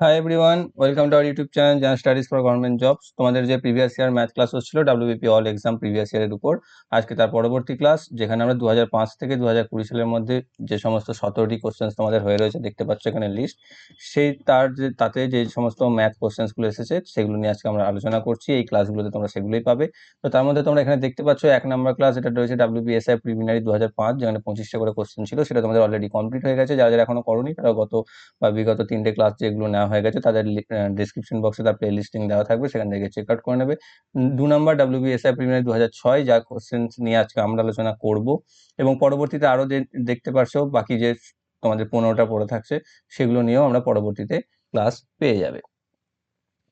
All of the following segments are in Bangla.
Hi everyone welcome to our YouTube channel general studies for government jobs তোমাদের যে প্রিভিয়াস ইয়ার ম্যাথ ক্লাস হচ্ছিল ডাব্লিউবিপি অল এক্সাম প্রিভিয়াস ইয়ারের উপর। আজকে তার পরবর্তী ক্লাস যেখানে আমরা দু হাজার পাঁচ থেকে দু হাজার কুড়ি সালের মধ্যে যে সমস্ত সতেরোটি কোশ্চেন্স তোমাদের হয়ে রয়েছে, দেখতে পাচ্ছ এখানে লিস্ট সেই তার যে, তাতে যে সমস্ত ম্যাথ কোশ্চেন্সগুলো এসেছে, সেগুলো নিয়ে আজকে আমরা আলোচনা করছি। এই ক্লাসগুলোতে তোমরা সেগুলোই পাবে। তো তার মধ্যে তোমরা এখানে দেখতে পাচ্ছ, এক নম্বর ক্লাস এটা রয়েছে ডাব্লিউবিএসআই প্রিমিনারি দু হাজার পাঁচ, যেখানে পঁচিশটা করে কোশ্চেন ছিল, সেটা তোমাদের অলরেডি কমপ্লিট হয়ে গেছে। যারা যারা এখনও করনি তারা গত বা বিগত তিনটে ক্লাস যেগুলো নেওয়া হয়ে গেছে, তাদের ডিসক্রিপশন বক্সে তার প্লে লিস্টিং দেওয়া থাকবে, সেখান থেকে চেক আউট করে নেবে। দু নম্বর ডাব্লিউবিএসআই প্রিমিয়ার দু হাজার ছয় যা কোশ্চেন নিয়ে আজকে আমরা আলোচনা করব। এবং পরবর্তীতে আরও যে দেখতে পারছ, বাকি যে তোমাদের পনেরোটা পড়ে থাকছে, সেগুলো নিয়েও আমরা পরবর্তীতে ক্লাস পেয়ে যাবে।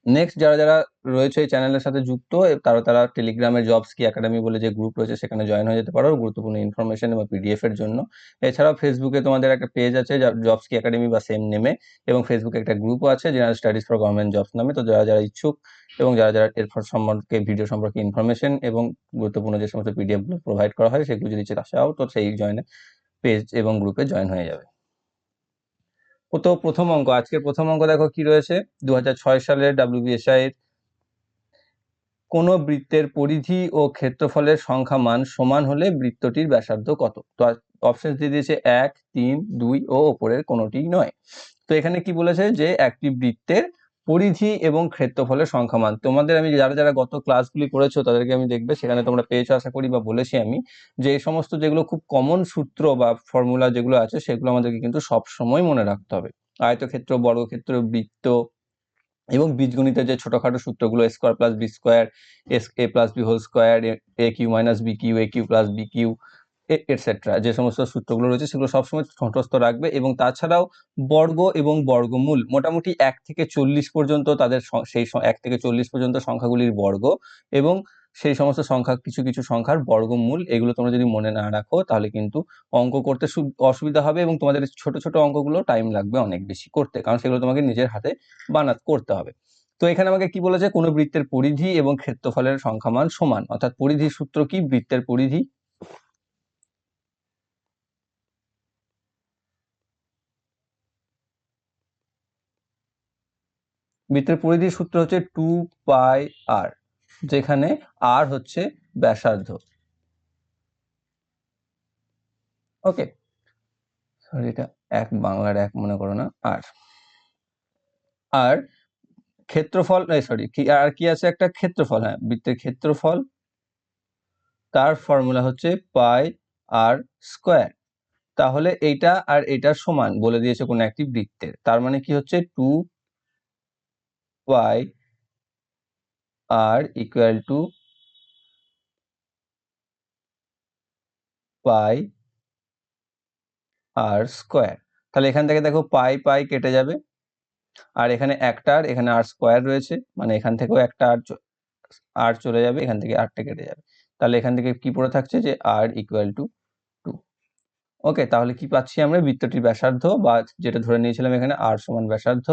নেক্সট যারা যারা রয়েছে এই চ্যানেলের সাথে যুক্ত, তারা তারা টেলিগ্রামের জবস কি একাডেমি বলে যে গ্রুপ রয়েছে, সেখানে জয়েন হয়ে যেতে পারো গুরুত্বপূর্ণ ইনফরমেশন এবং পিডিএফ এর জন্য। এছাড়াও ফেসবুকে তোমাদের একটা পেজ আছে জবস কি একাডেমি বা সেম নেমে এবং ফেসবুকে একটা গ্রুপও আছে general studies for government jobs নামে। তো যারা যারা ইচ্ছুক এবং যারা যারা এর সম্পর্কে ভিডিও সম্পর্কে ইনফরমেশন এবং গুরুত্বপূর্ণ যে সমস্ত পিডিএফগুলো প্রোভাইড করা হয়, সেগুলো যদি চাও তো সেই জয়েনে পেজ এবং গ্রুপে জয়েন হয়ে যাবে। তো প্রথম অঙ্ক। আজকে প্রথম অঙ্ক দেখো কি রয়েছে? দুহাজার ছয় সালের ডাব্লিউবিএসআই এর কোন বৃত্তের পরিধি ও ক্ষেত্রফলের সংখ্যা মান সমান হলে বৃত্তটির ব্যাসার্ধ কত? তো অপশন দিয়ে দিয়েছে এক, তিন, দুই ও ওপরের কোনোটি নয়। তো এখানে কি বলেছে? যে একটি বৃত্তের পরিধি এবং ক্ষেত্রফলের সংখ্যা মান। তোমাদের আমি যারা যারা গত ক্লাসগুলি করেছ, তাদেরকে আমি দেখবে, সেখানে তোমরা পেয়েছ, আশা করি, বা বলেছি আমি, যে এই সমস্ত যেগুলো খুব কমন সূত্র বা ফর্মুলা যেগুলো আছে, সেগুলো আমাদেরকে কিন্তু সব সময় মনে রাখতে হবে। আয়তক্ষেত্র, বর্গক্ষেত্র, বৃত্ত এবং বীজগণিতের যে ছোটখাটো সূত্রগুলো square plus B square S A plus B whole square A cube minus B cube A cube plus B cube etcetera যে সমস্ত সূত্রগুলো রয়েছে সেগুলো সবসময় ঠোঁটস্থ রাখবে এবং তাছাড়াও বর্গ এবং বর্গমূল মোটামুটি এক থেকে চল্লিশ পর্যন্ত তাদের সেই এক থেকে চল্লিশ পর্যন্ত সংখ্যাগুলির বর্গ এবং সেই সমস্ত সংখ্যা, কিছু কিছু সংখ্যার বর্গমূল, এগুলো তোমরা যদি মনে না রাখো তাহলে কিন্তু অঙ্ক করতে অসুবিধা হবে এবং তোমাদের ছোট ছোট অঙ্কগুলো টাইম লাগবে অনেক বেশি করতে, কারণ সেগুলো তোমাকে নিজের হাতে বানাত করতে হবে। তো এখানে আমাকে কি বলেছে? কোনো বৃত্তের পরিধি এবং ক্ষেত্রফলের সংখ্যামান সমান, অর্থাৎ পরিধি সূত্র কি? বৃত্তের পরিধি বৃত্তের পরিধির সূত্র হচ্ছে টু পাই আর যেখানে আর হচ্ছে ব্যাসার্ধ। ওকে সরি এটা এক বাংলার এক, মনে করো না আর আর ক্ষেত্রফল সরি কি, আর কি আছে একটা? ক্ষেত্রফল হ্যাঁ বৃত্তের ক্ষেত্রফল। তার ফর্মুলা হচ্ছে পাই আর স্কোয়ার তাহলে এইটা আর এটা সমান, বলে দিয়েছে কোনো একটি বৃত্তের। তার মানে কি হচ্ছে? Two pi R equal to pi R square তাহলে এখান থেকে দেখো পাই পাই কেটে যাবে। আর এখানে একটা আর এখানে আর স্কোয়ার রয়েছে। মানে এখান থেকেও একটা আর আর চলে যাবে, এখান থেকে আরটা কেটে যাবে। তাহলে এখান থেকে কি পড়ে থাকছে যে R equal to two okay তাহলে কি পাচ্ছি আমরা? বৃত্তটির ব্যাসার্ধ বা যেটা ধরে নিয়েছিলাম এখানে আর সমান ব্যাসার্ধ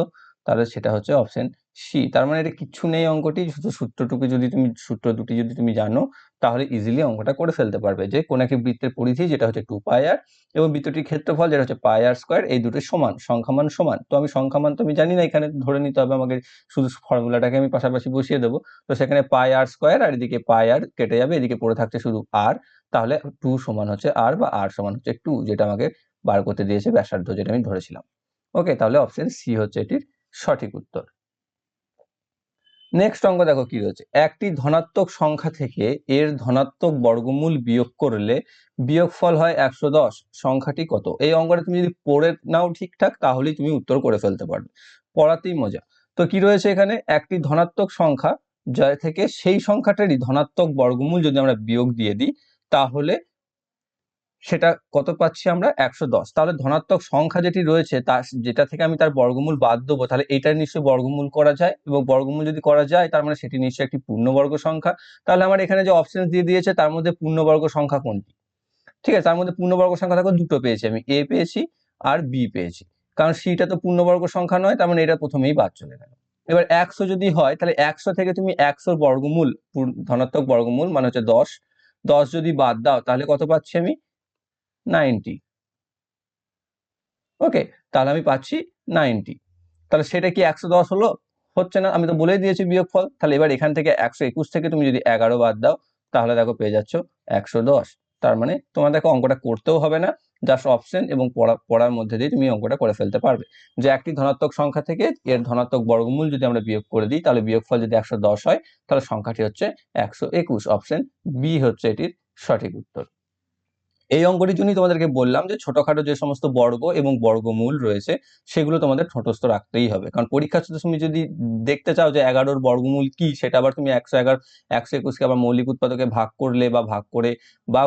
তাহলে সেটা হচ্ছে অপশন সি তার মানে এটা কিচ্ছু নেই অঙ্কটি, শুধু সূত্রটুকু যদি তুমি, সূত্র দুটি যদি তুমি জানো, তাহলে ইজিলি অঙ্কটা করে ফেলতে পারবে। যে কোন একটি বৃত্তের পরিধি, যেটা হচ্ছে টু পাই আর এবং বৃত্তটির ক্ষেত্রফল, যেটা হচ্ছে পাই আর স্কোয়ার এই দুটো সমান সংখ্যামান সমান। তো আমি সংখ্যামান তো আমি জানি না, এখানে ধরে নিতে হবে আমাকে, শুধু ফর্মুলাটাকে আমি পাশাপাশি বসিয়ে দেবো। তো সেখানে পাই আর স্কোয়ার আর এদিকে পাই আর কেটে যাবে, এদিকে পড়ে থাকছে শুধু আর তাহলে টু সমান হচ্ছে আর বা আর সমান হচ্ছে টু যেটা আমাকে বার করতে দিয়েছে ব্যাসার্ধ, যেটা আমি ধরেছিলাম। ওকে তাহলে অপশন সি হচ্ছে এটির সঠিক উত্তর। নেক্সট অঙ্ক দেখো কি রয়েছে? একটি ধনাত্মক সংখ্যা থেকে এর ধনাত্মক বর্গমূল বিয়োগ করলে বিয়োগফল হয় একশো দশ। সংখ্যাটি কত? এই অঙ্কটা তুমি যদি পড়ে নাও ঠিকঠাক, তাহলেই তুমি উত্তর করে ফেলতে পারবে। পড়াতেই মজা। তো কি রয়েছে এখানে? একটি ধনাত্মক সংখ্যা যা থেকে সেই সংখ্যাটারই ধনাত্মক বর্গমূল যদি আমরা বিয়োগ দিয়ে দিই, তাহলে সেটা কত পাচ্ছি আমরা? একশো দশ। তাহলে ধনাত্মক সংখ্যা যেটি রয়েছে, তা যেটা থেকে আমি তার বর্গমূল বাদ দেবো, তাহলে এটার নিশ্চয়ই বর্গমূল করা যায় এবং বর্গমূল যদি করা যায়, তার মানে সেটি নিশ্চয়ই একটি পূর্ণবর্গ সংখ্যা। তাহলে আমার এখানে যে অপশন দিয়ে দিয়েছে, তার মধ্যে পূর্ণবর্গ সংখ্যা কোনটি? ঠিক আছে, তার মধ্যে পূর্ণবর্গ সংখ্যা দেখো, দুটো পেয়েছি আমি। এ পেয়েছি আর বি পেয়েছি। কারণ সিটা তো পূর্ণবর্গ সংখ্যা নয়, তার মানে এটা প্রথমেই বাদ চলে গেল। এবার একশো যদি হয়, তাহলে একশো থেকে তুমি একশোর বর্গমূল ধনাত্মক বর্গমূল মানে হচ্ছে দশ। দশ যদি বাদ দাও, তাহলে কত পাচ্ছি আমি? নাইনটি। ওকে, তাহলে আমি পাচ্ছি নাইনটি। তাহলে সেটা কি একশো দশ হলো? হচ্ছে না, আমি তো বলেই দিয়েছি বিয়োগফল। তাহলে এবার এখান থেকে একশো একুশ থেকে তুমি যদি এগারো বাদ দাও, তাহলে দেখো পেয়ে যাচ্ছ একশো দশ। তার মানে তোমার দেখো অঙ্কটা করতেও হবে না জাস্ট অপশন এবং পড়া, পড়ার মধ্যে দিয়ে তুমি অঙ্কটা করে ফেলতে পারবে। যে একটি ধনাত্মক সংখ্যা থেকে এর ধনাত্মক বর্গমূল যদি আমরা বিয়োগ করে দিই, তাহলে বিয়োগফল যদি একশো দশ হয়, তাহলে সংখ্যাটি হচ্ছে একশো একুশ। অপশন বি হচ্ছে এটির সঠিক উত্তর। এই অঙ্কটির জন্যই তোমাদেরকে বললাম যে ছোটখাটো যে সমস্ত বর্গ এবং বর্গমূল রয়েছে, সেগুলো তোমাদের ঠোঁটস্থ রাখতেই হবে। কারণ পরীক্ষার সাথে তুমি যদি দেখতে চাও যে এগারোর বর্গমূল কি, সেটা আবার তুমি একশো এগারো, একশো একুশকে আবার মৌলিক উৎপাদকে ভাগ করলে বা ভাগ করে বা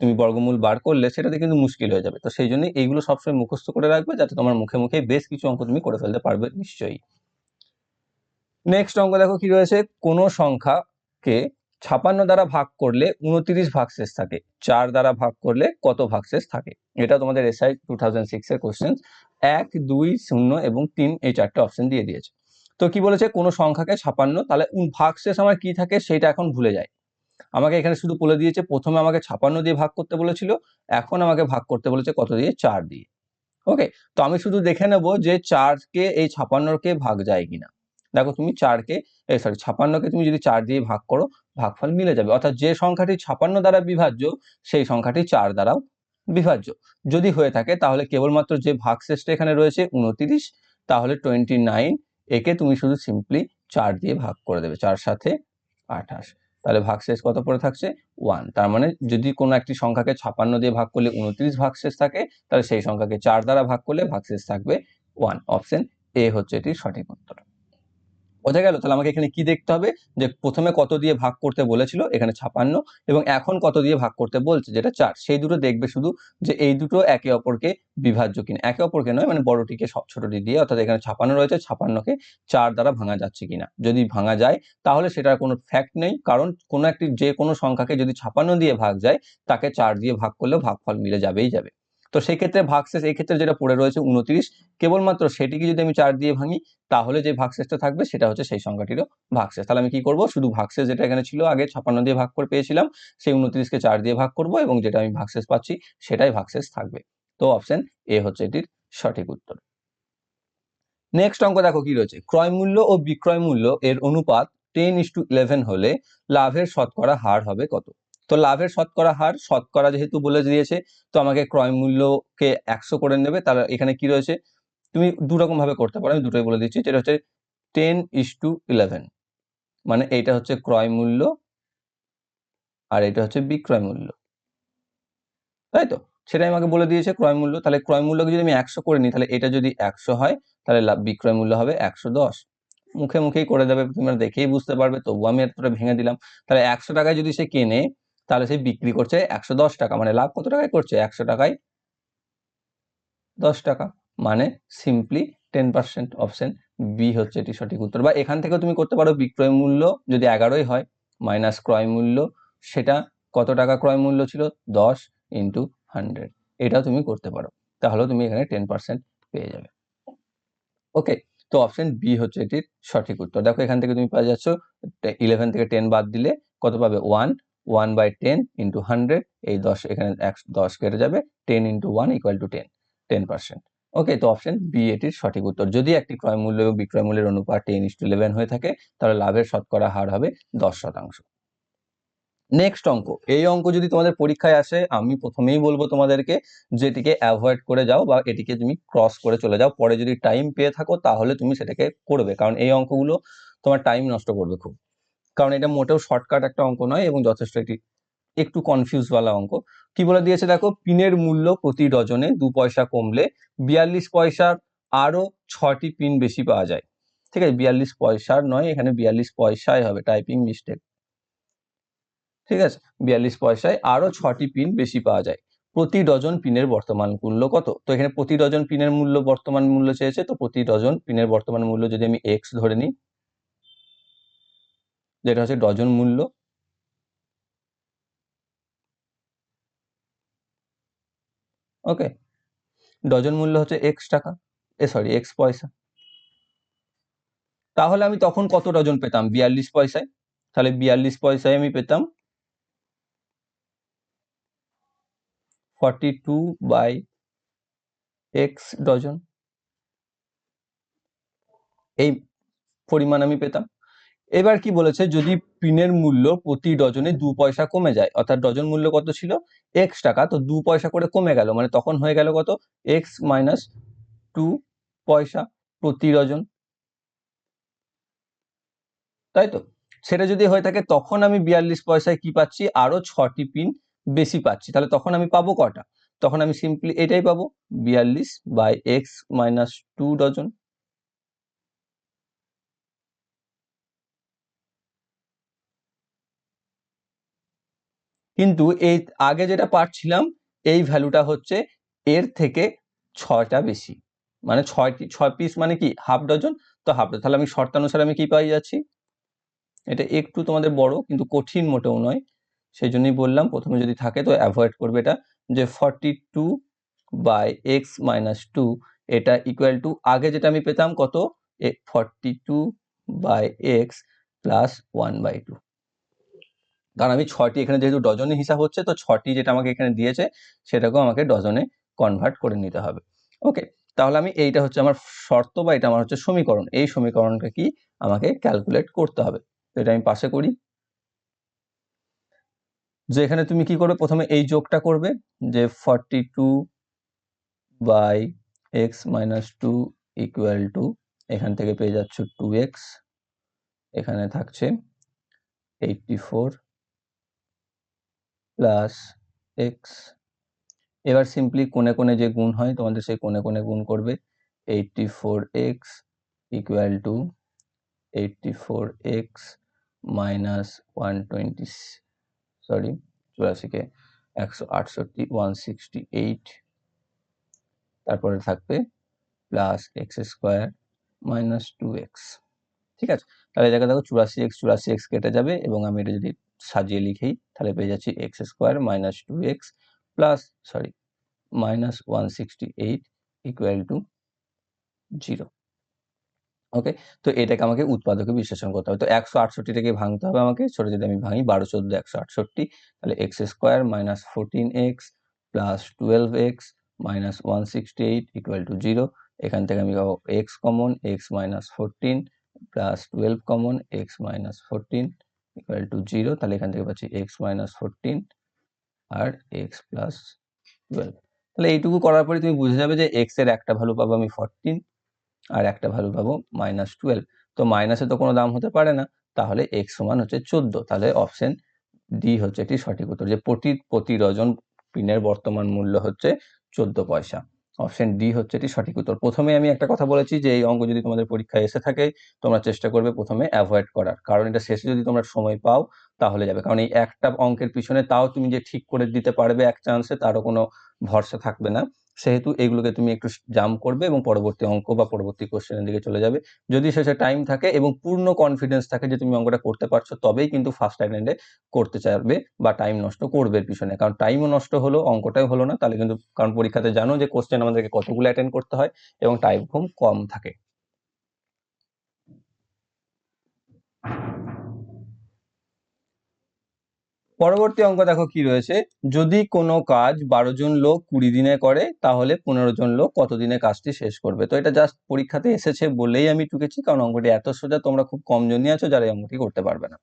তুমি বর্গমূল বার করলে, সেটাতে কিন্তু মুশকিল হয়ে যাবে। তো সেই জন্য এইগুলো সবসময় মুখস্থ করে রাখবে যাতে তোমার মুখে মুখে বেশ কিছু অঙ্ক তুমি করে ফেলতে পারবে নিশ্চয়ই। নেক্সট অঙ্ক দেখো কি রয়েছে? কোনো সংখ্যাকে ছাপান্ন দ্বারা ভাগ করলে উনত্রিশ ভাগশেষ থাকে। চার দ্বারা ভাগ করলে কত ভাগশেষ থাকে? এটা তোমাদের এসআই টু থাউজেন্ড সিক্স এর কোশ্চেন এক, দুই, শূন্য এবং তিন এই চারটে অপশন দিয়ে দিয়েছে। তো কি বলেছে? কোনো সংখ্যাকে ছাপান্ন, তাহলে ভাগশেষ আমার কি থাকে? সেটা এখন ভুলে যায়। আমাকে এখানে শুধু বলে দিয়েছে, প্রথমে আমাকে ছাপান্ন দিয়ে ভাগ করতে বলেছিল, এখন আমাকে ভাগ করতে বলেছে কত দিয়ে? চার দিয়ে। ওকে তো আমি শুধু দেখে নেব যে চারকে, এই ছাপান্নকে ভাগ যায় কিনা। দেখো তুমি চারকে সরি ছাপান্নকে তুমি যদি চার দিয়ে ভাগ করো, ভাগফল মিলে যাবে। অর্থাৎ যে সংখ্যাটি ছাপান্ন দ্বারা বিভাজ্য, সেই সংখ্যাটি চার দ্বারাও বিভাজ্য। যদি হয়ে থাকে তাহলে কেবলমাত্র যে ভাগশেষটা এখানে রয়েছে উনতিরিশ তাহলে টোয়েন্টি নাইন একে তুমি শুধু সিম্পলি চার দিয়ে ভাগ করে দেবে, চার সাথে আঠাশ। তাহলে ভাগশেষ কত পড়ে থাকছে? ওয়ান তার মানে যদি কোনো একটি সংখ্যাকে ছাপান্ন দিয়ে ভাগ করলে উনত্রিশ ভাগশেষ থাকে, তাহলে সেই সংখ্যাকে চার দ্বারা ভাগ করলে ভাগশেষ থাকবে ওয়ান অপশন এ হচ্ছে এটির সঠিক উত্তর। বোঝা গেল? তাহলে আমাকে এখানে কি দেখতে হবে? যে প্রথমে কত দিয়ে ভাগ করতে বলেছিল, এখানে ছাপান্ন, এবং এখন কত দিয়ে ভাগ করতে বলছে? যেটা চার। সেই দুটো দেখবে শুধু যে এই দুটো একে অপরকে বিভাজ্য কিনা। একে অপরকে নয় মানে বড়টিকে ছোটটি দিয়ে, অর্থাৎ এখানে ছাপান্ন রয়েছে, ছাপান্নকে চার দ্বারা ভাঙা যাচ্ছে কিনা। যদি ভাঙা যায়, তাহলে সেটার কোনো ফ্যাক্ট নেই, কারণ কোনো একটি যে কোনো সংখ্যাকে যদি ছাপান্ন দিয়ে ভাগ যায়, তাকে চার দিয়ে ভাগ করলেও ভাগফল মিলে যাবেই যাবে। তো সেই ক্ষেত্রে ভাগশেষ এই ক্ষেত্রে যেটা পড়ে রয়েছে উনত্রিশ, কেবলমাত্র সেটিকে যদি আমি চার দিয়ে ভাঙি, তাহলে যে ভাগশেষটা থাকবে সেটা হচ্ছে সেই সংখ্যাটিরও ভাগশেষ তাহলে আমি কি করব? শুধু ভাগশেষ যেটা এখানে ছিল, আগে ছাপান্ন দিয়ে ভাগ করে পেয়েছিলাম, সেই উনত্রিশকে চার দিয়ে ভাগ করব এবং যেটা আমি ভাগশেষ পাচ্ছি, সেটাই ভাগশেষ থাকবে। তো অপশন এ হচ্ছে এটির সঠিক উত্তর। নেক্সট অঙ্ক দেখো কি রয়েছে? ক্রয় মূল্য ও বিক্রয় মূল্য এর অনুপাত টেন ইস টু ইলেভেন হলে লাভের শতকরা হার হবে কত? তো লাভের শতকরা হার, শতকরা যেহেতু বলে দিয়েছে, তো আমাকে ক্রয় মূল্যকে একশো করে নেবে। তাহলে এখানে কি রয়েছে? তুমি দু রকম ভাবে করতে পারো, আমি দুটোই বলে দিচ্ছি। যেটা হচ্ছে টেন ইস টু ইলেভেন মানে এইটা হচ্ছে ক্রয় মূল্য আর এটা হচ্ছে বিক্রয় মূল্য। তাই তো? সেটাই আমাকে বলে দিয়েছে ক্রয় মূল্য। তাহলে ক্রয় মূল্যকে যদি আমি একশো করে নিই, তাহলে এটা যদি একশো হয়, তাহলে লাভ বিক্রয় মূল্য হবে একশো দশ। মুখে মুখেই করে দেবে, তোমরা দেখেই বুঝতে পারবে তবু আমি এতটা ভেঙে দিলাম। তাহলে একশো টাকায় যদি সে কেনে তাহলে সে বিক্রি করছে একশো দশ টাকা। মানে লাভ কত টাকায় করছে? একশো টাকায় দশ টাকা। মানে simply ten percent option B হচ্ছে এটি সঠিক উত্তর। বা এখান থেকে তুমি করতে পারো বিক্রয় মূল্য যদি এগারোই হয় মাইনাস ক্রয় মূল্য, সেটা কত টাকা ক্রয় মূল্য ছিল? দশ ইন্টু হান্ড্রেড এটাও তুমি করতে পারো। তাহলে তুমি এখানে টেন পার্সেন্ট পেয়ে যাবে। ওকে তো অপশন বি হচ্ছে এটির সঠিক উত্তর। দেখো এখান থেকে তুমি পেয়ে যাচ্ছ ইলেভেন থেকে টেন বাদ দিলে কত পাবে? One one by ten into hundred এই দশ এখানে এক, দশ কেটে যাবে ten into one equal to ten ten percent okay তো অপশন বি এটির সঠিক উত্তর। যদি একটি ক্রয় মূল্য এবং বিক্রয় মূল্যের অনুপাত টেন ইস টু ইলেভেন হয়ে থাকে, তাহলে লাভের শতকরা হার হবে দশ শতাংশ। নেক্সট অঙ্ক। এই অঙ্ক যদি তোমাদের পরীক্ষায় আসে, আমি প্রথমেই বলব তোমাদেরকে যে এটিকে অ্যাভয়েড করে যাও বা এটিকে তুমি ক্রস করে চলে যাও। পরে যদি টাইম পেয়ে থাকো, তাহলে তুমি সেটাকে করবে, কারণ এই অঙ্কগুলো তোমার টাইম নষ্ট করবে খুব। কারণ এটা মোটেও শর্টকাট একটা অঙ্ক নয় এবং যথেষ্ট একটি একটু কনফিউজ वाला অঙ্ক। কি বলে দিয়েছে দেখো? পিনের মূল্য প্রতি ডজনে দু পয়সা কমলে বিয়াল্লিশ পয়সার আরও ছটি পিন বেশি পাওয়া যায়। ঠিক আছে? বিয়াল্লিশ পয়সার নয়, এখানে বিয়াল্লিশ পয়সায় হবে। টাইপিং মিস্টেক ঠিক আছে? বিয়াল্লিশ পয়সায় আরও ছটি পিন বেশি পাওয়া যায়। প্রতি ডজন পিনের বর্তমান মূল্য কত? তো এখানে প্রতি ডজন পিনের মূল্য বর্তমান মূল্য চেয়েছে, তো প্রতি ডজন পিনের বর্তমান মূল্য যদি আমি এক্স ধরে নিই যেটা হচ্ছে ডজন মূল্য। ওকে, ডজন মূল্য হচ্ছে এক্স টাকা, এ সরি এক্স পয়সা। তাহলে আমি তখন কত ডজন পেতাম? বিয়াল্লিশ পয়সায়। তাহলে বিয়াল্লিশ পয়সায় আমি পেতাম forty two by X dozen. এই পরিমাণ আমি পেতাম। এবার কি বলেছে? যদি পিনের মূল্য প্রতি ডজনে দু পয়সা কমে যায়, অর্থাৎ ডজন মূল্য কত ছিল? এক্স টাকা। তো দু পয়সা করে কমে গেল মানে তখন হয়ে গেল কত? এক্স মাইনাস টু পয়সা প্রতি ডজন। তাই তো? সেটা যদি হয়ে থাকে, তখন আমি বিয়াল্লিশ পয়সায় কি পাচ্ছি? আরও ছটি পিন বেশি পাচ্ছি। তাহলে তখন আমি পাবো কটা? তখন আমি সিম্পলি এটাই পাবো, বিয়াল্লিশ by X minus two dozen. কিন্তু এই আগে যেটা পাচ্ছিলাম এই ভ্যালুটা হচ্ছে এর থেকে ছয়টা বেশি। মানে ছয়টি, ছয় পিস মানে কি? হাফ ডজন তো হাফ ডজন তাহলে আমি শর্তানুসারে আমি কি পাই যাচ্ছি? এটা একটু তোমাদের বড়, কিন্তু কঠিন মোটেও নয়। সেই জন্যই বললাম, প্রথমে যদি থাকে তো অ্যাভয়েড করবে এটা। যে forty two by X minus two এটা ইকুয়াল টু আগে যেটা আমি পেতাম কত? Forty two by X plus one by two কারণ আমি ছটি এখানে যেহেতু ডজনে হিসাব হচ্ছে, তো ছটি যেটা আমাকে এখানে দিয়েছে, সেটাকেও আমাকে ডজনে কনভার্ট করে নিতে হবে। ওকে তাহলে আমি এইটা হচ্ছে আমার শর্ত বা এটা আমার হচ্ছে সমীকরণ। এই সমীকরণটা কি আমাকে ক্যালকুলেট করতে হবে। তো এটা আমি পাশে করি। যে এখানে তুমি কি করবে? প্রথমে এই যোগটা করবে, যে forty two by X minus two equal to এখান থেকে পেয়ে যাচ্ছ টু এক্স এখানে থাকছে এইটটি ফোর প্লাস এক্স এবার সিম্পলি কোণে কোণে যে গুণ হয়, তোমাদের সেই কোণে কোণে গুণ করবে eighty four X equal to eighty four X minus one twenty sorry চুরাশিকে একশো আটষট্টি ওয়ান সিক্সটি এইট তারপরে থাকবে plus X square minus two X ঠিক আছে? তাহলে জায়গায় দেখো চুরাশি এক্স চুরাশি এক্স কেটে যাবে এবং আমি এটা যদি সাজিয়ে লিখেই তাহলে পেয়ে যাচ্ছি X square minus two X plus sorry minus one sixty eight equal to zero okay তো এটাকে আমাকে উৎপাদকে বিশ্লেষণ করতে হবে। তো একশো আটষট্টিটাকে ভাঙতে হবে আমাকে। ছোটো যদি আমি ভাঙি বারো চোদ্দ একশো আটষট্টি, তাহলে X square minus fourteen X plus twelve X minus one sixty eight equal to zero এখান থেকে আমি পাবো X common X minus fourteen plus twelve common X minus fourteen equal to zero তাহলে এখান থেকে পাচ্ছি এক্স মাইনাস ফোরটিন আর এক্স প্লাস টুয়েলভ তাহলে এইটুকু করার পরে তুমি বুঝে যাবে যে এক্সের একটা ভ্যালু পাবো আমি ফোরটিন আর একটা ভ্যালু পাবো মাইনাস টুয়েলভ তো মাইনাসে তো কোনো দাম হতে পারে না, তাহলে এক্স সমান হচ্ছে চোদ্দ। তাহলে অপশন ডি হচ্ছে এটি সঠিক উত্তর যে প্রতি প্রতি ডজন পিনের বর্তমান মূল্য হচ্ছে চোদ্দ পয়সা। অপশন ডি হচ্ছে এটি সঠিক উত্তর। প্রথমে আমি একটা কথা বলেছি যে এই অঙ্ক যদি তোমাদের পরীক্ষায় এসে থাকে, তোমরা চেষ্টা করবে প্রথমে অ্যাভয়েড করার। কারণ এটা শেষে যদি তোমরা সময় পাও, তাহলে যাবে। কারণ এই একটা অঙ্কের পিছনে তাও তুমি যে ঠিক করে দিতে পারবে এক চান্সে তারও কোনো ভরসা থাকবে না। সেহেতু এগুলোকে তুমি একটু জাম্প করবে এবং পরবর্তী অঙ্ক বা পরবর্তী কোশ্চেনের দিকে চলে যাবে। যদি শেষে টাইম থাকে এবং পূর্ণ কনফিডেন্স থাকে যে তুমি অঙ্কটা করতে পারছ, তবেই কিন্তু ফার্স্ট অ্যাটেন্ডে করতে চাইবে বা টাইম নষ্ট করবে পিছনে। কারণ টাইমও নষ্ট হলো, অঙ্কটাও হলো না। তাহলে কিন্তু কারণ পরীক্ষাতে জানো যে কোশ্চেন আমাদেরকে কতগুলো অ্যাটেন্ড করতে হয় এবং টাইম খুব কম থাকে। পরবর্তী অঙ্ক দেখো কি রয়েছে? যদি কোনো কাজ বারো জন লোক কুড়ি দিনে করে, তাহলে পনেরো জন লোক কত দিনে কাজটি শেষ করবে? তো এটা জাস্ট পরীক্ষাতে এসেছে বলেই আমি টুকেছি, কারণ অঙ্কটি এত সোজা তোমরা খুব কম জনই আছো যারা এই অঙ্কটি করতে পারবে না।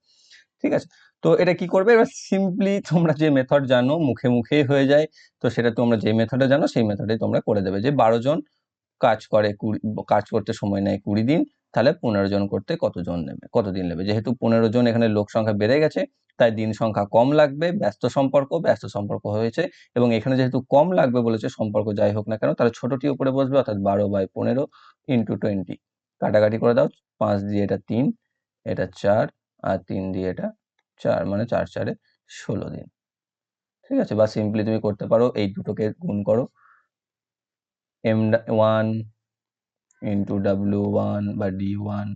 ঠিক আছে? তো এটা কি করবে? এবার সিম্পলি তোমরা যে মেথড জানো, মুখে মুখেই হয়ে যায়। তো সেটা তোমরা যে মেথডে জানো, সেই মেথডে তোমরা করে দেবে যে বারো জন কাজ করে কাজ করতে সময় নেয় কুড়ি দিন তাহলে পনেরো জন করতে কতজন নেবে, কতদিন নেবে? যেহেতু পনেরো জন এখানে লোক সংখ্যা বেড়ে গেছে, তাই দিন সংখ্যা কম লাগবে, ব্যস্ত সম্পর্ক ব্যস্ত সম্পর্ক হয়েছে এবং এখানে যেহেতু কম লাগবে বলেছে, সম্পর্ক যাই হোক না কেন, তাহলে ছোটটি উপরে বসবে, অর্থাৎ বারো বাই পনেরো ইন্টু টোয়েন্টি কাটাকাটি করে দাও, পাঁচ দিয়ে এটা তিন, এটা চার, আর তিন দিয়ে এটা চার মানে চার চারে ষোলো দিন। ঠিক আছে, বা সিম্পলি তুমি করতে পারো, এই দুটোকে গুণ করো। M one into W one বা D one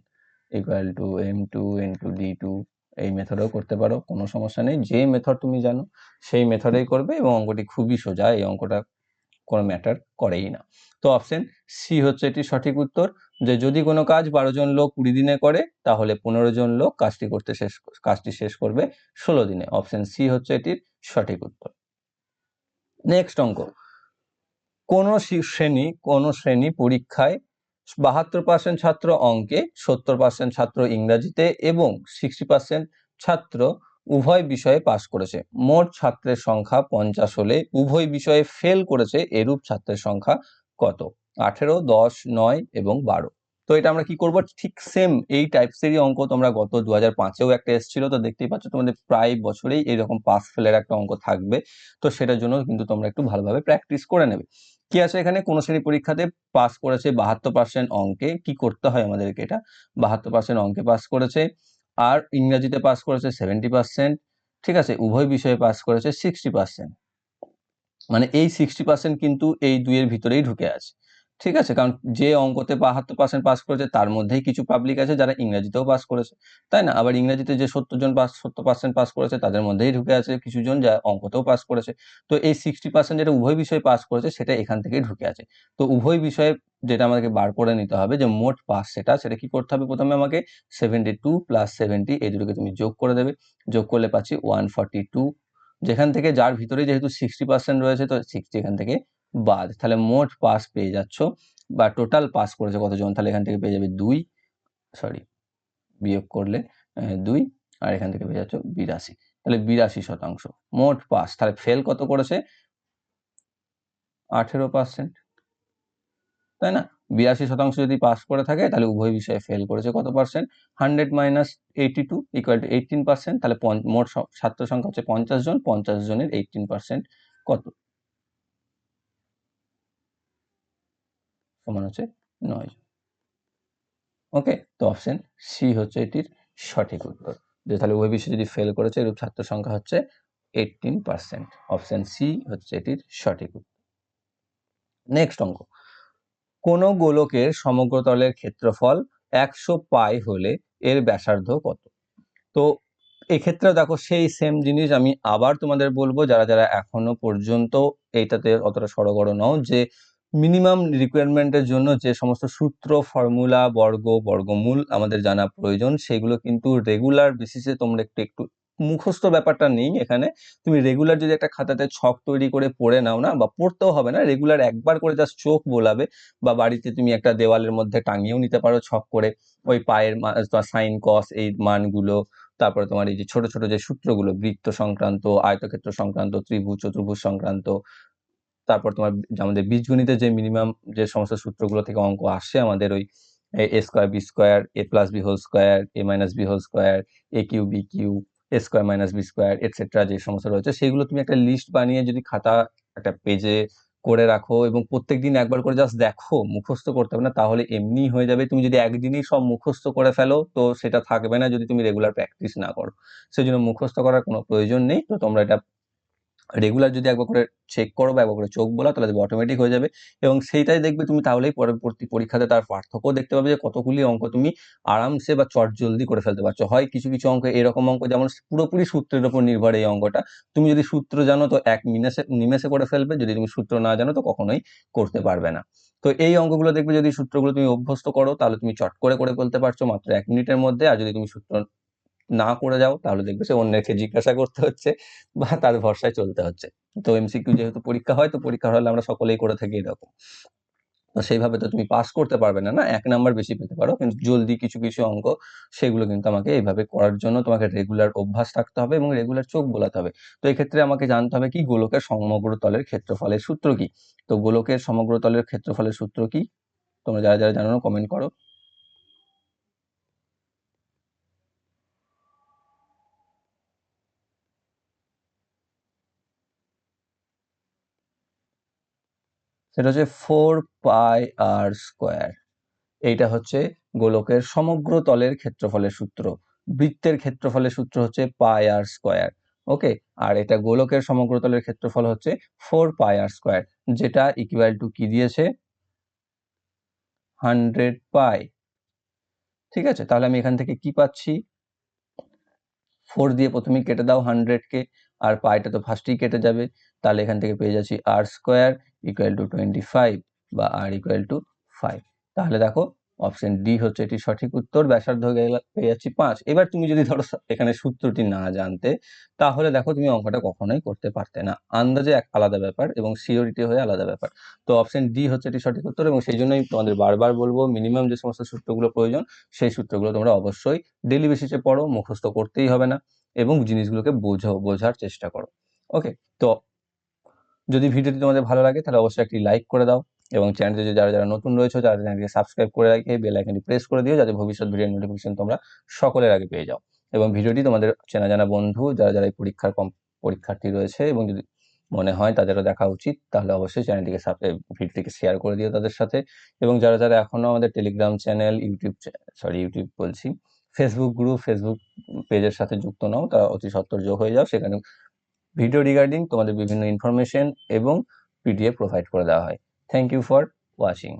equal to M two into D two এই মেথডেও করতে পারো, কোনো সমস্যা নেই। যে মেথড তুমি জানো, সেই মেথডেই করবে এবং অঙ্কটি খুবই সোজা, এই অঙ্কটা কোনো ম্যাটার করেই না। তো অপশন সি হচ্ছে এটি সঠিক উত্তর, যে যদি কোনো কাজ বারো জন লোক কুড়ি দিনে করে, তাহলে পনেরো জন লোক কাজটি করতে শেষ, কাজটি শেষ করবে ষোলো দিনে। অপশন সি হচ্ছে এটির সঠিক উত্তর। নেক্সট অঙ্ক। কোন শ্রেণি কোন শ্রেণি পরীক্ষায় বাহাত্তর পার্সেন্ট ছাত্র অঙ্কে, সত্তর পার্সেন্ট ছাত্র ইংরাজিতে এবং সিক্সটি পার্সেন্ট ছাত্র উভয় বিষয়ে পাশ করেছে। মোট ছাত্রের সংখ্যা পঞ্চাশ হলে উভয় বিষয়ে ফেল করেছে এরূপ ছাত্রের সংখ্যা কত? আঠেরো, দশ, নয় এবং বারো। তো এটা আমরা কি করব? ঠিক সেম এই টাইপসেরই অঙ্ক তোমরা গত দু হাজার পাঁচেও একটা এসেছিল, তো দেখতেই পাচ্ছ তোমাদের প্রায় বছরেই এরকম পাস ফেলের একটা অঙ্ক থাকবে। তো সেটার জন্য কিন্তু তোমরা একটু ভালোভাবে প্র্যাকটিস করে নেবে। কি আছে এখানে? কোন শ্রেণি পরীক্ষাতে পাস করেছে বাহাত্তর পার্সেন্ট অঙ্কে। কি করতে হয় আমাদেরকে এটা? বাহাত্তর পার্সেন্ট অঙ্কে পাস করেছে। আর ইংরাজিতে পাস করেছে সেভেন্টি পার্সেন্ট ঠিক আছে? উভয় বিষয়ে পাস করেছে সিক্সটি পার্সেন্ট মানে এই সিক্সটি পার্সেন্ট কিন্তু এই দুইয়ের ভিতরেই ঢুকে আছে। ঠিক আছে, কারণ যে অঙ্কতে বাহাত্তর পার্সেন্ট পাস করেছে, তার মধ্যেই কিছু পাবলিক আছে যারা ইংরেজিতেও পাস করেছে, তাই না? আবার ইংরেজিতে যে সত্তর জন পাস সত্তর পার্সেন্ট পাস করেছে, তাদের মধ্যেই ঢুকে আছে কিছু জন যা অঙ্কতেও পাস করেছে। তো এই সিক্সটি পার্সেন্ট যেটা উভয় বিষয়ে পাস করেছে, সেটা এখান থেকেই ঢুকে আছে। তো উভয় বিষয়ে যেটা আমাদেরকে বার করে নিতে হবে যে মোট পাস সেটা সেটা কি করতে হবে প্রথমে আমাকে? সেভেন্টি টু প্লাস সেভেন্টি এই দুটোকে তুমি যোগ করে দেবে। যোগ করলে পাচ্ছি ওয়ান ফর্টি টু যেখান থেকে, যার ভিতরে যেহেতু সিক্সটি পার্সেন্ট রয়েছে, তো সিক্সটি এখান থেকে বাদ। তাহলে মোট পাস পেয়ে যাচ্ছ বা টোটাল পাস করেছে কতজন? তাহলে এখান থেকে পেয়ে যাবে দুই সরি বিয়োগ করলে দুই, আর এখান থেকে পেয়ে যাচ্ছ বিরাশি। তাহলে বিরাশি শতাংশ, মোট পাস তাহলে ফেল কত করেছে? আঠেরো পার্সেন্ট তাই না? বিরাশি শতাংশ যদি পাস করে থাকে, তাহলে উভয় বিষয়ে ফেল করেছে কত percent hundred minus eighty two equal to eighteen percent তাহলে মোট ছাত্র সংখ্যা হচ্ছে পঞ্চাশ জন, পঞ্চাশ জনের এইটিন পার্সেন্ট কত? সমান হচ্ছে নয় ওকে তো অপশন সি হচ্ছে এটির সঠিক উত্তর। যে তাহলে ওই বিষয়ে যদি ফেল করেছে, এরূপ ছাত্র সংখ্যা হচ্ছে এইটিন পার্সেন্ট অপশন সি হচ্ছে এটির সঠিক উত্তর। নেক্সট অঙ্ক। কোন গোলকের সমগ্রতলের ক্ষেত্রফল একশো পাই হলে এর ব্যাসার্ধ কত? তো এক্ষেত্রে দেখো সেই সেম জিনিস আমি আবার তোমাদের বলব, যারা যারা এখনও পর্যন্ত এইটাতে অতটা সড়গড় নও যে মিনিমাম রিকোয়ারমেন্টের জন্য যে সমস্ত সূত্র ফর্মুলা বর্গ, বর্গমূল আমাদের জানা প্রয়োজন, সেগুলো কিন্তু রেগুলার বেসিসে তোমরা একটু একটু মুখস্থ ব্যাপারটা নেই এখানে। তুমি রেগুলার যদি একটা খাতাতে ছক তৈরি করে পড়ে নাও না, বা পড়তেও হবে না রেগুলার একবার করে জাস্ট চোখ বোলাবে, বা বাড়িতে তুমি একটা দেওয়ালের মধ্যে টাঙিয়েও নিতে পারো ছক করে, ওই পায়ের সাইন কস এই মানগুলো, তারপরে তোমার এই যে ছোট ছোট যে সূত্রগুলো, বৃত্ত সংক্রান্ত, আয়তক্ষেত্র সংক্রান্ত, ত্রিভুজ, চতুর্ভুজ সংক্রান্ত তারপর তোমার আমাদের বীজগণিতে যে মিনিমাম যে সমস্ত সূত্রগুলো থেকে অঙ্ক আসে, আমাদের ওই A square B square A plus B whole square A minus B whole square A cube B cube A square minus B square etcetera যে সমস্ত রয়েছে, সেগুলো তুমি একটা লিস্ট বানিয়ে যদি খাতা একটা পেজে করে রাখো এবং প্রত্যেক দিন একবার করে জাস্ট দেখো, মুখস্থ করতে হবে না, তাহলে এমনি হয়ে যাবে। তুমি যদি একদিনই সব মুখস্থ করে ফেলো, তো সেটা থাকবে না যদি তুমি রেগুলার প্র্যাকটিস না করো। সেই জন্য মুখস্থ করার কোনো প্রয়োজন নেই। তো তোমরা এটা রেগুলার যদি একবার করে চেক করো বা একবার করে চোখ বলা তাহলে অটোমেটিক হয়ে যাবে। এবং সেইটাই দেখবে তুমি তাহলেই পরবর্তী পরীক্ষাতে তার পার্থক্য দেখতে পাবে যে কতগুলি অঙ্ক তুমি আরামসে বা চট জলদি করে ফেলতে পারছ। হয় কিছু কিছু অঙ্ক এরকম অঙ্ক যেমন পুরোপুরি সূত্রের উপর নির্ভর এই অঙ্কটা। তুমি যদি সূত্র জানো তো এক মিনিসে নিমেষে করে ফেলবে, যদি তুমি সূত্র না জানো তো কখনোই করতে পারবে না। তো এই অঙ্কগুলো দেখবে যদি সূত্রগুলো তুমি অভ্যস্ত করো, তাহলে তুমি চট করে করে ফেলতে পারছ মাত্র এক মিনিটের মধ্যে। আর যদি তুমি সূত্র না করে যাও, তাহলে দেখবে সে অন্যকে জিজ্ঞাসা করতে হচ্ছে বা তার ভরসায় চলতে হচ্ছে। তো এমসিকিউ যেহেতু পরীক্ষা হয়, তো পরীক্ষা হলে আমরা সকলেই করে থাকি এরকম। সেইভাবে তো তুমি পাস করতে পারবে না না? এক নাম্বার বেশি পেতে পারো, কিন্তু জলদি কিছু কিছু অঙ্ক, সেগুলো কিন্তু আমাকে এইভাবে করার জন্য তোমাকে রেগুলার অভ্যাস রাখতে হবে এবং রেগুলার চোখ বোলাতে হবে। তো এক্ষেত্রে আমাকে জানতে হবে কি, গোলকের সমগ্র তলের ক্ষেত্রফলের সূত্র কি? তো গোলকের সমগ্র তলের ক্ষেত্রফলের সূত্র কি? তোমরা যারা যারা জানো কমেন্ট করো। সেটা হচ্ছে ফোর পাই আর স্কোয়ার এইটা হচ্ছে গোলকের সমগ্র তলের ক্ষেত্রফলের সূত্র। বৃত্তের ক্ষেত্রফলের সূত্র হচ্ছে পাই আর স্কোয়ার ওকে? আর এটা গোলকের সমগ্র তলের ক্ষেত্রফল হচ্ছে ফোর পাই আর স্কোয়ার যেটা ইকুয়াল টু কি দিয়েছে? হান্ড্রেড পাই ঠিক আছে? তাহলে আমি এখান থেকে কি পাচ্ছি? ফোর দিয়ে প্রথমেই কেটে দাও হান্ড্রেডকে আর পাইটা তো ফার্স্টেই কেটে যাবে। তাহলে এখান থেকে পেয়ে যাচ্ছি R square equal to twenty five বা আর ইকুয়াল টু ফাইভ তাহলে দেখো অপশন ডি হচ্ছে এটি সঠিক উত্তর, ব্যাসার্ধ পেয়ে যাচ্ছি পাঁচ। এবার তুমি যদি ধরো এখানে সূত্রটি না জানতে, তাহলে দেখো তুমি অঙ্কটা কখনোই করতে পারতে না। আন্দাজে এক আলাদা ব্যাপার এবং সিওরিটি হয়ে আলাদা ব্যাপার। তো অপশন ডি হচ্ছে এটি সঠিক উত্তর এবং সেই জন্যই তোমাদের বারবার বলব মিনিমাম যে সমস্ত সূত্রগুলো প্রয়োজন, সেই সূত্রগুলো তোমরা অবশ্যই ডেলি বেসিসে পড়ো, মুখস্থ করতেই হবে না এবং জিনিসগুলোকে বোঝো বোঝার চেষ্টা করো। ওকে তো যদি ভিডিওটি তোমাদের ভালো লাগে, তাহলে অবশ্যই একটি লাইক করে দাও এবং চ্যানেলটি যারা যারা নতুন রয়েছে, তারা চ্যানেলকে সাবস্ক্রাইব করে রাখে বেল আইকনটি প্রেস করে দিও যাতে ভবিষ্যৎ ভিডিওর নোটিফিকেশন তোমরা সকলের আগে পেয়ে যাও। এবং ভিডিওটি তোমাদের চেনা জানা বন্ধু, যারা যারা এই পরীক্ষার কম, পরীক্ষার্থী রয়েছে এবং যদি মনে হয় তাদেরও দেখা উচিত, তাহলে অবশ্যই চ্যানেলটিকে ভিডিওটিকে শেয়ার করে দিও তাদের সাথে। এবং যারা যারা এখনও আমাদের Telegram channel YouTube sorry YouTube বলছি ফেসবুক গ্রুপ ফেসবুক পেজের সাথে যুক্ত নাও, তারা অতি সত্তর যোগ হয়ে যাও, সেখানে ভিডিও রিগার্ডিং তোমাদের বিভিন্ন ইনফরমেশন এবং পিডিএফ প্রোভাইড করে দেওয়া হয়। Thank you for watching